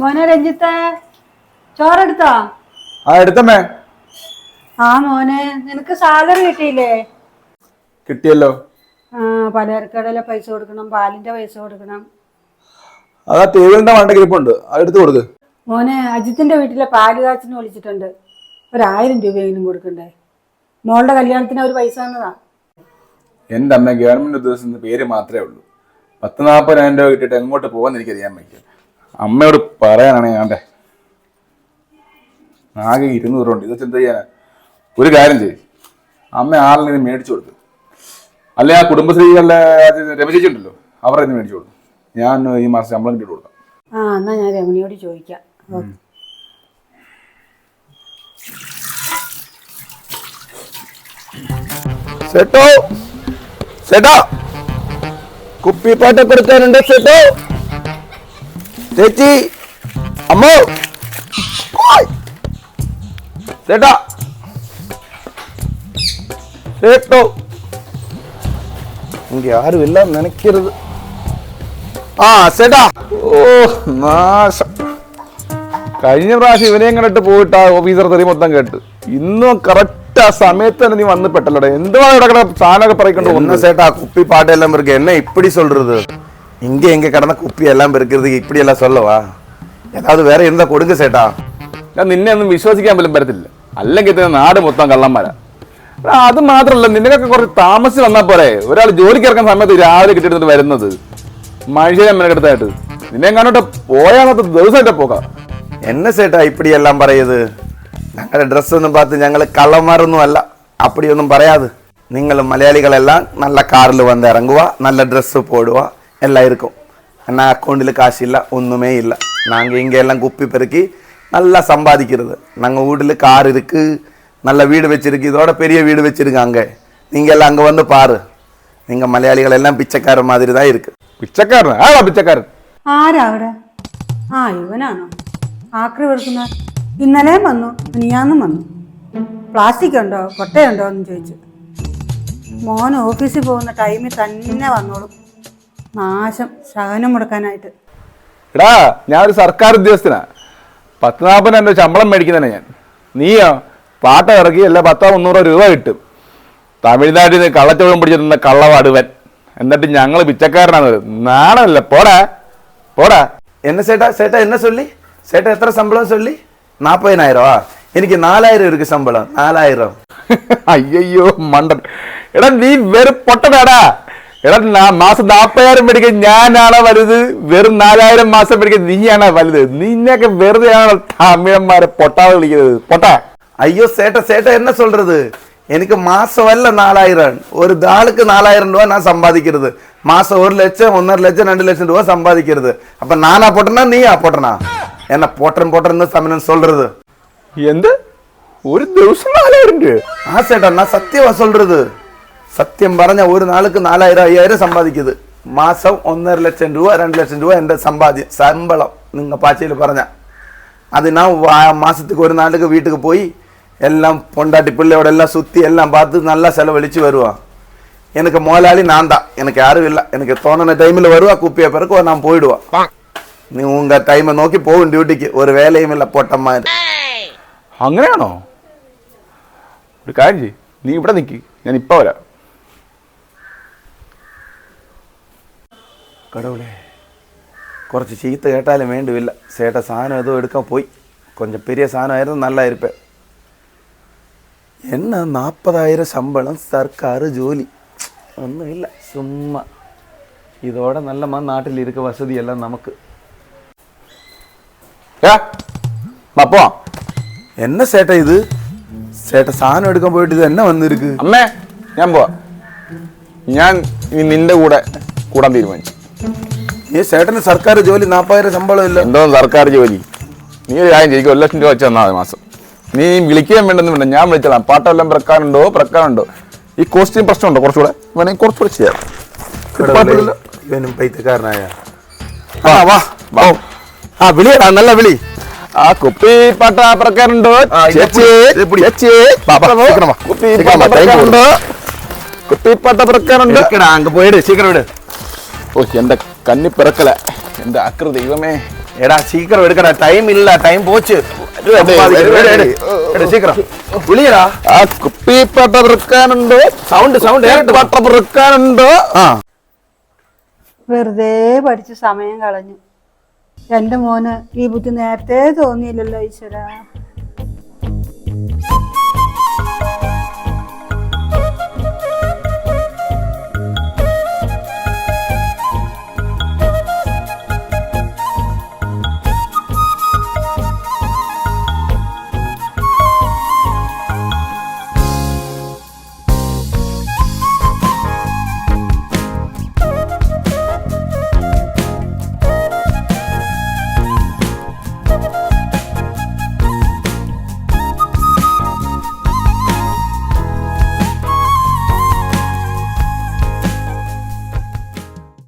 മോനെ രഞ്ജിത്തെ ചോറെടുത്തോ? ആ എടുത്തമ്മേ. ആ മോനെ നിനക്ക് സാലറി കിട്ടിയില്ലേ? കിട്ടിയല്ലോ. ആ പലചരക്കടയിലെ പൈസ കൊടുക്കണം പാലിന്റെ പൈസ കൊടുക്കണം. അതാ ടേബിളിന്റെ വണ്ടി ഗ്രിപ്പുണ്ട് എടുത്തു കൊടുക്ക്. മോനെ അജിത്തിന്റെ വീട്ടിലെ പാൽ കാച്ചിന് വിളിച്ചിട്ടുണ്ട്. ഒരായിരം രൂപയെങ്കിലും കൊടുക്കണ്ടേ? മോളുടെ കല്യാണത്തിന് ഒരു പൈസ തന്നതാ. എന്റെ അമ്മ ഗവൺമെന്റ് ഉദ്യോഗസ്ഥന്റെ പേര് മാത്രമേ ഉള്ളൂ. പത്ത് നാൽപ്പതിനായിരം രൂപ കിട്ടിയിട്ട് എങ്ങോട്ട് പോകാൻ എനിക്കറിയാൻ വയ്യ. അമ്മയോട് പറയാനാണ് ഞാന്റെ ആകെ ഇരുന്നൂറ് ഉണ്ട് ഇത് ചിന്ത ചെയ്യാനാ? ഒരു കാര്യം ചെയ്യും. അമ്മ ആളിനെ മേടിച്ചു കൊടുത്തു അല്ലെ ആ കുടുംബശ്രീകളിലെ രമചേച്ചി ഉണ്ടല്ലോ അവരെ മേടിച്ചു കൊടുത്തു ഞാൻ ഈ മാസം ശമ്പളം കിട്ടി കൊടുക്കാം. ആ എന്നാ ഞാൻ രമണിയോട് ചോദിക്കാം. സെട്ടോ? സെട്ടോ കുപ്പിപ്പാട്ട് കൊടുക്കാനുണ്ട് സെട്ടോ? ചേച്ചി അമ്മ. ചേട്ടാ. ചേട്ടോ. എനിക്ക് ഇല്ല നനയ്ക്കരുത്. ആ ചേട്ടാ. ഓ നാശം. കഴിഞ്ഞ പ്രാവശ്യം ഇവനെയും കണ്ടിട്ട് പോയിട്ട് ആ ഓഫീസർ തെറി മൊത്തം കേട്ട്. ഇന്നും കറക്റ്റ് ആ സമയത്ത് തന്നെ നീ വന്ന് പെട്ടല്ലോടെ. എന്തുവാ ഇവിടെ സാധനമൊക്കെ പറയിക്കൊണ്ട് ഒന്ന് ചേട്ടാ കുപ്പി പാട്ടെല്ലാം വെറുതെ എന്നെ ഇപ്പടി സൊല്ലരുത് இங்கே எங்கே கடனை குப்பி எல்லாம் இப்படி எல்லாம் சொல்லவா? ഏതാത് വേറെ എന്താ കൊടുക്ക് ചേട്ടാ ഞാൻ നിന്നെ ഒന്നും വിശ്വസിക്കാൻ പോലും പറ്റത്തില്ല. അല്ലെങ്കിൽ തന്നെ നാട് മൊത്തം കള്ളന്മാരാ. അത് മാത്രമല്ല നിനക്കൊക്കെ കുറച്ച് താമസിച്ച് വന്നാൽ പോരെ. ഒരാൾ ജോലിക്ക് ഇറക്കുന്ന സമയത്ത് രാവിലെ കിട്ടിയിട്ട് വരുന്നത് മനുഷ്യരെ മെനക്കെടുത്തായിട്ട് നിന്നെ കാണോട്ട് പോയാലത്തെ ദിവസമായിട്ട് പോകാം. എന്നെ ചേട്ടാ ഇപ്പടിയെല്ലാം പറയത്? ഞങ്ങളുടെ ഡ്രസ്സൊന്നും പാത്ത് ഞങ്ങൾ കള്ളന്മാരൊന്നും അല്ല. അപ്പടിയൊന്നും പറയാതെ. നിങ്ങൾ മലയാളികളെല്ലാം നല്ല കാറിൽ വന്ന് ഇറങ്ങുക നല്ല ഡ്രസ്സ് പോടുക எல்லாம் இருக்கும் என்ன அக்கௌண்ட்டில் காசு இல்லை ஒன்றுமே இல்லை நாங்கள் இங்கே எல்லாம் குப்பி பெருக்கி நல்லா சம்பாதிக்கிறது நாங்கள் வீட்டில் கார் இருக்கு நல்ல வீடு வச்சிருக்கு இதோட பெரிய வீடு வச்சிருக்காங்க நீங்கள் எல்லாம் அங்கே வந்து பாரு நீங்கள் மலையாளிகள் எல்லாம் பிச்சைக்கார மாதிரி தான் இருக்கு പിച്ചക്കാരൻ ആളാ പിച്ചക്കാരൻ ആരാ അവിടെ ആ ഇവനാണോ ആക്രി വെറുക്കുന്ന ഇന്നലെയും വന്നു മിനിയാന്നും വന്നു പ്ലാസ്റ്റിക് ഉണ്ടോ കൊട്ടയുണ്ടോ എന്ന് ചോദിച്ചു മോൻ ഓഫീസിൽ പോകുന്ന ടൈമിൽ തന്നെ വന്നോളും നാശം ശകനം മുടക്കാനായിട്ട്. എടാ ഞാൻ ഒരു സർക്കാർ ഉദ്യോഗസ്ഥനാ. പത്ത് നാൽപ്പതിന് എന്റെ ശമ്പളം മേടിക്കുന്നതന്നെ ഞാൻ. നീയോ? പാട്ട ഇറക്കി അല്ല പത്തോ മുന്നൂറോ രൂപ കിട്ടും. തമിഴ്നാട്ടിൽ നിന്ന് കള്ളച്ചോളം പിടിച്ചിട്ടുന്ന കള്ളവാടുവൻ. എന്നിട്ട് ഞങ്ങൾ പിച്ചക്കാരനാണ് നാണല്ല പോടാ. പോടാ. എന്നെ ചേട്ടാ ചേട്ടാ എന്നെ ചൊല്ലി ചേട്ടാ എത്ര ശമ്പളം ചൊല്ലി നാൽപ്പതിനായിരം ആ എനിക്ക് നാലായിരം ഇരിക്കും ശമ്പളം. നാലായിരം. അയ്യോ മണ്ടൻ. എടാ നീ വെറു പൊട്ടനാടാ. എടാ നാ- മാസം നാപ്പതിനായിരം മേടിക്കാൻ ഞാനാണോ വലുത് വെറും നാലായിരം മാസം മേടിക്കാൻ നീയാണോ വലുത് നിന്നെയൊക്കെ വെറുതെയാണോ തമിഴന്മാരെ പൊട്ടാതെ വിളിക്കുന്നത് പൊട്ടാ ஐயோ சேட்டா சேட்டா என்ன சொல்றது எனக்கு மாசம் வரல நாலாயிரம் ஒரு தாளுக்கு நாலாயிரம் ரூபாய் நான் சம்பாதிக்கிறது மாசம் ஒரு லட்சம் ஒன்னரை லட்சம் ரெண்டு லட்சம் ரூபாய் சம்பாதிக்கிறது அப்ப நானா போட்டனா நீயா போட்டனா என்ன போட்டன் போட்டன்னு தமிழன் சொல்றது എന്ത് ഒരു ദിവസം നാലായിരം രൂപ ஆ சேட்டா நான் சத்தியமா சொல்றது சத்தியம் പറഞ്ഞ ஒரு நாளுக்கு நாலாயிரம் ஐயாயிரம் சம்பாதிக்குது மாசம் ஒன்னரை லட்சம் ரூபா ரெண்டு லட்சம் ரூபா எந்த சம்பாதி சம்பளம் நீங்க பாச்சையில் പറഞ്ഞ அது நான் வா- மாசத்துக்கு ஒரு நாளுக்கு வீட்டுக்கு போய் எல்லாம் பொண்டாட்டி பிள்ளையோட எல்லாம் சுத்தி எல்லாம் பார்த்து நல்லா செலவழிச்சு வருவான் எனக்கு முதலாளி நான் தான் எனக்கு யாரும் இல்லை எனக்கு தோணுன டைமில் வருவா குப்பியை பிறகு நான் போயிடுவான் நீ உங்க டைமை நோக்கி போகும் டியூட்டிக்கு ஒரு வேலையும் இல்லை போட்ட மாதிரி അങ്ങനെയാണോ ഒരു കാര്യം ചെയ്യ് നീ ഇവിടെ നിൽക്കി ഞാൻ ഇപ്പൊ വരാം കടവുളേ കുറച്ച് ചീത്ത കേട്ടാലും വേണ്ടുമില്ല ചേട്ട സാധനം ഏതോ എടുക്കാൻ പോയി. കൊഞ്ച പെരിയ സാധനമായിരുന്നു നല്ലായിരിപ്പ് എന്നെ നാൽപ്പതായിരം ശമ്പളം സർക്കാർ ജോലി. ഒന്നുമില്ല ചുമ്മാ. ഇതോടെ നല്ല മ നാട്ടിലിരിക്ക വസതിയല്ല നമുക്ക്. അപ്പോ എന്നെ സേട്ടാ ഇത്? ചേട്ട സാധനം എടുക്കാൻ പോയിട്ട് ഇത് എന്നെ വന്നിരിക്ക്. അമ്മേ ഞാൻ പോവാ. ഞാൻ നിന്റെ കൂടെ കൂടാൻ തീരുമാനിച്ചു. ഏ ചേട്ടന് സർക്കാർ ജോലി നാൽപ്പതിനായിരം ശമ്പളം ഇല്ല. എന്തോ സർക്കാർ ജോലി. നീ ഒരു കാര്യം ചെയ്യും ഒരു ലക്ഷം രൂപ വെച്ച് തന്നാൽ മാസം. നീ വിളിക്കാൻ വേണ്ടെന്ന് വേണ്ട ഞാൻ വിളിച്ചോളാം പാട്ടെല്ലാം പ്രക്കാനുണ്ടോ? പ്രക്കാനുണ്ടോ? ഈ കോസ്റ്റ്യൂം പ്രശ്നമുണ്ടോ? കുറച്ചുകൂടെ? വേണമെങ്കിൽ കുറച്ചുകൂടെ ചെയ്യാം. കുഴപ്പമില്ലല്ലോ. ഇവനും പൈത്തക്കാരനായ. ആ, വാ, വാ. ആ വിളിയടാ നല്ല വിളി. ആ കുപ്പി പാട്ട പ്രക്കാരുണ്ടോ. കുപ്പി പാട്ട പ്രക്കാരുണ്ടോ കുപ്പി പാട്ട പ്രക്കാരുണ്ടോ അങ്ങ് പോയിട്ട് ശീക്കരം വിട് ഓ എന്റെ കന്നി പിറക്കല. എന്റെ അക്ര ദൈവമേ. എടാ സീക്കിരം എടുക്കടാ ടൈം ഇല്ല ടൈം പോച്ച്. വിളിയടാ. ആ കുപ്പിപ്പട്ട പെറുക്കാനുണ്ടോ. സൗണ്ട് സൗണ്ട് പട്ട പെറുക്കാനുണ്ടോ. ആ. വെറുതെ പഠിച്ച് സമയം കളഞ്ഞു. എന്റെ മോന് ഈ ബുദ്ധി നേരത്തെ തോന്നിയില്ലല്ലോ ഈശ്വര.